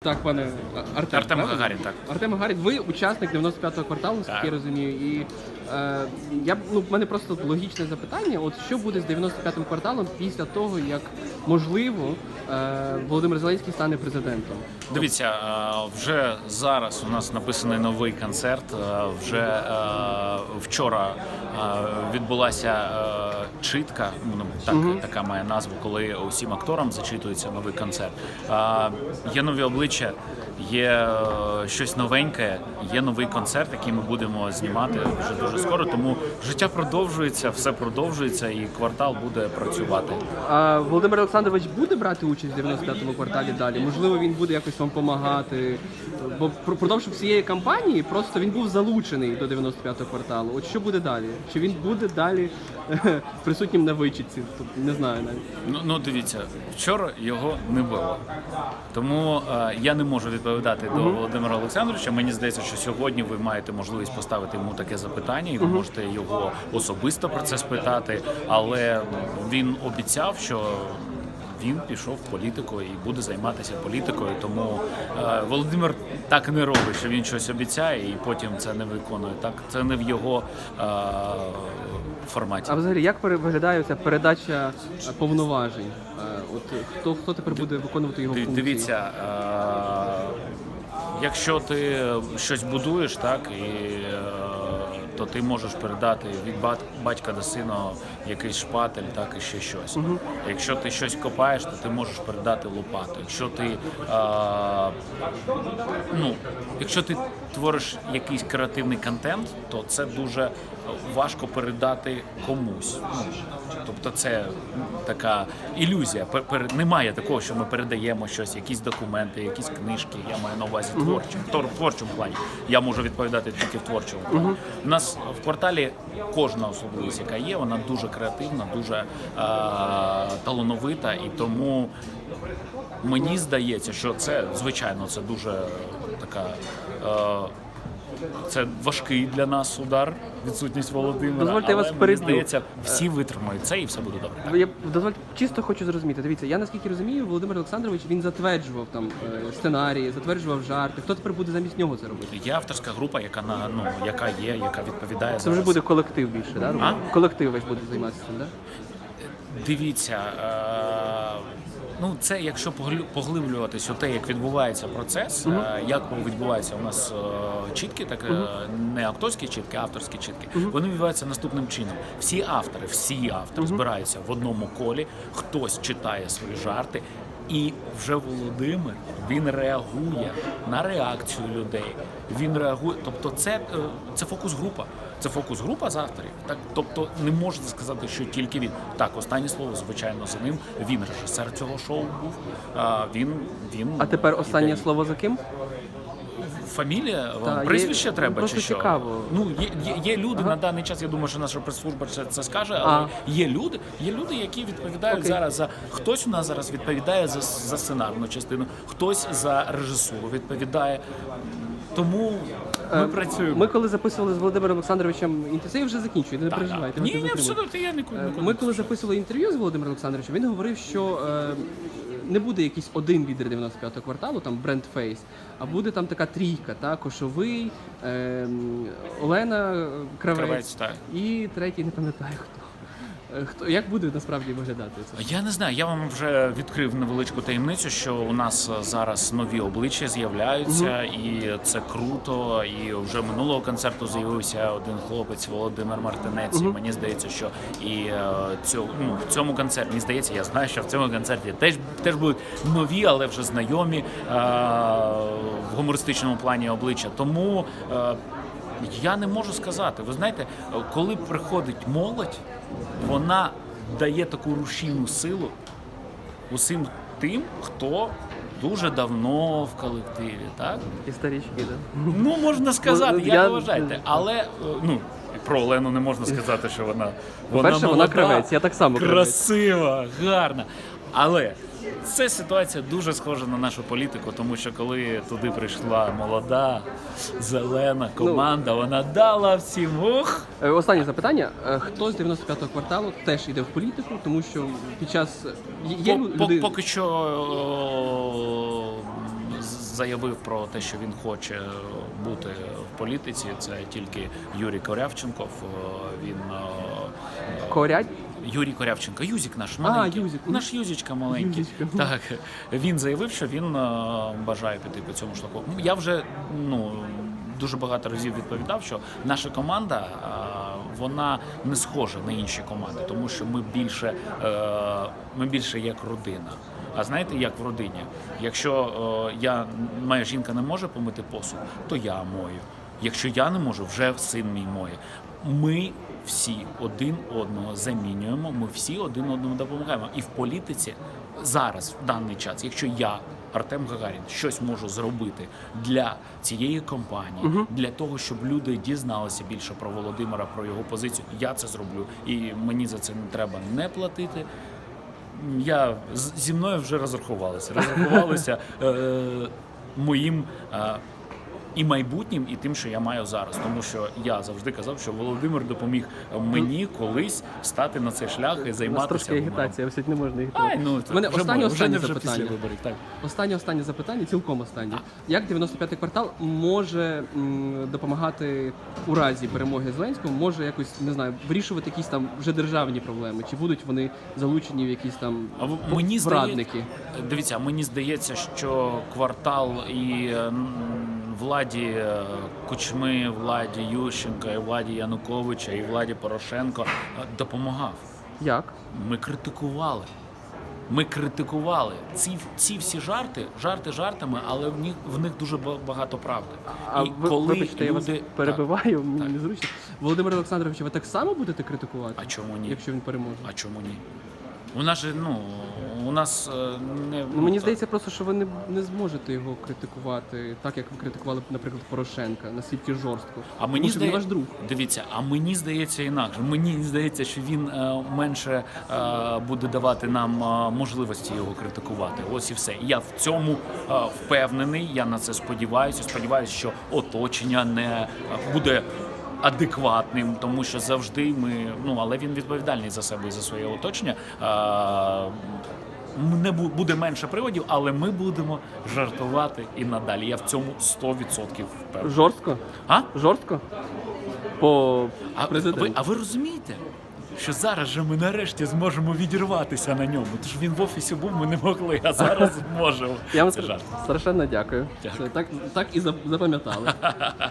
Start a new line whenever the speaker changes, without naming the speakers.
Так, пане Артем.
Артем
правильно?
Гагарін, так.
Артем Гагарін, ви учасник 95-го кварталу, наскільки
Так.
я розумію. І я б- ну, в мене просто логічне запитання: от що буде з 95-м кварталом після того, як можливо е, Володимир Зеленський стане президентом?
Дивіться, е, вже зараз у нас написаний новий концерт. е, Вже е, вчора е, відбулася е, читка. ну, Так, така має назву, коли усім акторам зачитується новий концерт. Е, Є нові обличчя, є е, щось новеньке, є новий концерт, який ми будемо знімати вже дуже скоро. Тому життя продовжується, все продовжується, і квартал буде працювати.
А Володимир Олександрович буде брати участь в 95-му кварталі далі? Можливо, він буде якось вам допомагати. Бо пр- впродовж всієї кампанії просто він був залучений до 95-го кварталу. От що буде далі? Чи він буде далі присутнім на вичітці? Тобто не знаю навіть.
Ну, ну дивіться, вчора його не було. Тому е, я не можу відповідати до Володимира Олександровича. Мені здається, що сьогодні ви маєте можливість поставити йому таке запитання, і ви можете його особисто про це спитати. Але він обіцяв, що. Він пішов в політику і буде займатися політикою. Тому е, Володимир так не робить, що він щось обіцяє і потім це не виконує. Так це не в його е, форматі.
А взагалі, як виглядає ця передача е, повноважень? Е, От е, хто хто тепер буде виконувати його функції?
Дивіться, е, якщо ти щось будуєш, так і то ти можеш передати від батька до сина якийсь шпатель, так і ще щось. Якщо ти щось копаєш, то ти можеш передати лопату. Якщо ти а, ну, якщо ти твориш якийсь креативний контент, то це дуже важко передати комусь. Ну, тобто це така ілюзія. Немає такого, що ми передаємо щось, якісь документи, якісь книжки. Я маю на увазі творчим, в творчому плані. Я можу відповідати тільки в творчому плані. У нас в кварталі кожна особливість, яка є, вона дуже креативна, дуже е- талановита, і тому мені здається, що це звичайно це дуже така. Е- це важкий для нас удар, відсутність Володимира.
Дозвольте, я
але
вас
мені
переб'ю.
здається, всі витримають це і все буде добре. Так.
Я дозвольте чисто хочу зрозуміти. Дивіться, я наскільки розумію, Володимир Олександрович він затверджував там е, сценарії, затверджував жарти. Хто тепер буде замість нього це робити?
Є авторська група, яка на ну яка є, яка відповідає
Це вже
зараз.
буде колектив більше, да? робити? Колектив весь буде займатися цим, да?
Дивіться, е, ну це якщо поглиблюватись у те, як відбувається процес, е, як відбуваються у нас е, чітки, так е, не акторські чітки, а авторські чітки. Вони відбуваються наступним чином. Всі автори, всі автори збираються в одному колі, хтось читає свої жарти. І вже Володимир він реагує на реакцію людей. Він реагує, тобто, це, е, це фокус-група. Це фокус-група з авторів. Так, тобто не можете сказати, що тільки він. Так, останнє слово, звичайно, за ним. Він режисер цього шоу був. А, він, він
А тепер останнє
ідеї.
слово за ким?
Фамілія вам
Та, є-
треба чи що?
цікаво.
Ну є, є, є люди на даний час. Я думаю, що наша прес-служба це, це скаже, але
А.
є люди, є люди, які відповідають
Окей.
зараз за хтось у нас зараз відповідає за, за сценарну частину, хтось за режисуру відповідає. Тому ми
Е,
працюємо.
Ми коли записували з Володимиром Олександровичем інтерв'ю, вже закінчую, не переживайте.
Ні, ні, абсолютно я нікуди.
Е,
нікуди
Ми
не
коли записували інтерв'ю з Володимиром Олександровичем, він говорив, що е, не буде якийсь один лідер 95-го кварталу, там бренд Фейс, а буде там така трійка, та Кошовий, е, Олена Кравець,
Кравець, так.
і третій не пам'ятаю хто. Хто як буде насправді виглядати це?
Я не знаю. Я вам вже відкрив невеличку таємницю, що у нас е, зараз нові обличчя з'являються, і це круто. І вже минулого концерту з'явився один хлопець Володимир Мартинець. І мені здається, що і е, цьо- ну, в цьому концерті мені здається, я знаю, що в цьому концерті теж теж будуть нові, але вже знайомі е, в гумористичному плані обличчя. Тому. Е, я не можу сказати. Ви знаєте, коли приходить молодь, вона дає таку рушійну силу усім тим, хто дуже давно в колективі, так?
Історички, да?
Ну можна сказати,
Ну,
як
я-
ви вважаєте, але е, ну. Про Олену не можна сказати, що вона
вона
молода,
кравець, я так само
красива, гарна. Але ця ситуація дуже схожа на нашу політику, тому що коли туди прийшла молода, зелена
Ну.
команда, вона дала всім ух.
Е, Останнє запитання. Е, Хто з 95-го кварталу теж йде в політику, тому що під час є
По- по-
люди...
Поки що о, з- заявив про те, що він хоче бути в політиці. Це тільки Юрій Корявченков. Е, Він е,
Корять?
Юрій Корявченко, Юзік наш
А,
маленький.
Юзік.
Наш Юзічка маленький.
Юзічка.
Так, він заявив, що він е, бажає піти по цьому шляху. Ну, Я вже ну, дуже багато разів відповідав, що наша команда е, вона не схожа на інші команди, тому що ми більше, е, ми більше як родина. А знаєте, як в родині? Якщо я, моя жінка не може помити посуд, то я мою. Якщо я не можу, вже син мій моє. Ми всі один одного замінюємо, ми всі один одному допомагаємо. І в політиці зараз, в даний час, якщо я, Артем Гагарін, щось можу зробити для цієї компанії, для того, щоб люди дізналися більше про Володимира, про його позицію, я це зроблю. І мені за це не треба не платити. Я зі мною вже розрахувалися. Розрахувалися е, моїм е, і майбутнім, і тим, що я маю зараз. Тому що я завжди казав, що Володимир допоміг мені колись стати на цей шлях і
У нас
займатися.
трошки агітація, все не можна агітувати.
Ай, ну,
мене
вже
останнє останнє
вже
запитання.
після виборів. Так.
Останнє останнє запитання, цілком останнє. Як 95-й квартал може м, допомагати у разі перемоги Зеленського, може якось не знаю, вирішувати якісь там вже державні проблеми? Чи будуть вони залучені в якісь там
А мені здається, дивіться, мені здається, що квартал і е, владі е, Кучми, владі Ющенка, і владі Януковича, і владі Порошенко е, допомагав.
Як?
Ми критикували. Ми критикували ці, ці всі жарти, жарти жартами, але в них в них дуже багато правди.
А
і
ви, вибачте, я вас
люди
перебиваю, мені
так.
незручно. Володимир Олександрович, ви так само будете критикувати,
а чому ні?
якщо він переможе?
А чому ні? У нас же ну у нас е, не
Ну, мені здається, просто що ви не, не зможете його критикувати так, як ви критикували, наприклад, Порошенка, настільки жорстко.
А мені
Тому що він
здає...
ваш друг.
Дивіться, а мені здається інакше. Мені здається, що він е, менше е, буде давати нам е, можливості його критикувати. Ось і все. Я в цьому е, впевнений. Я на це сподіваюся. Сподіваюся, що оточення не е, буде. Адекватним, тому що завжди ми ну але він відповідальний за себе і за своє оточення. Не бу- буде менше приводів, але ми будемо жартувати і надалі. Я в цьому 100% впевнений.
Жорстко?
А?
Жорстко? По
А ви, а ви розумієте, що зараз же ми нарешті зможемо відірватися на ньому? Тож він в офісі був, ми не могли, а зараз зможемо.
Я вам страшенно дякую.
Дякую.
Це так, так і запам'ятали.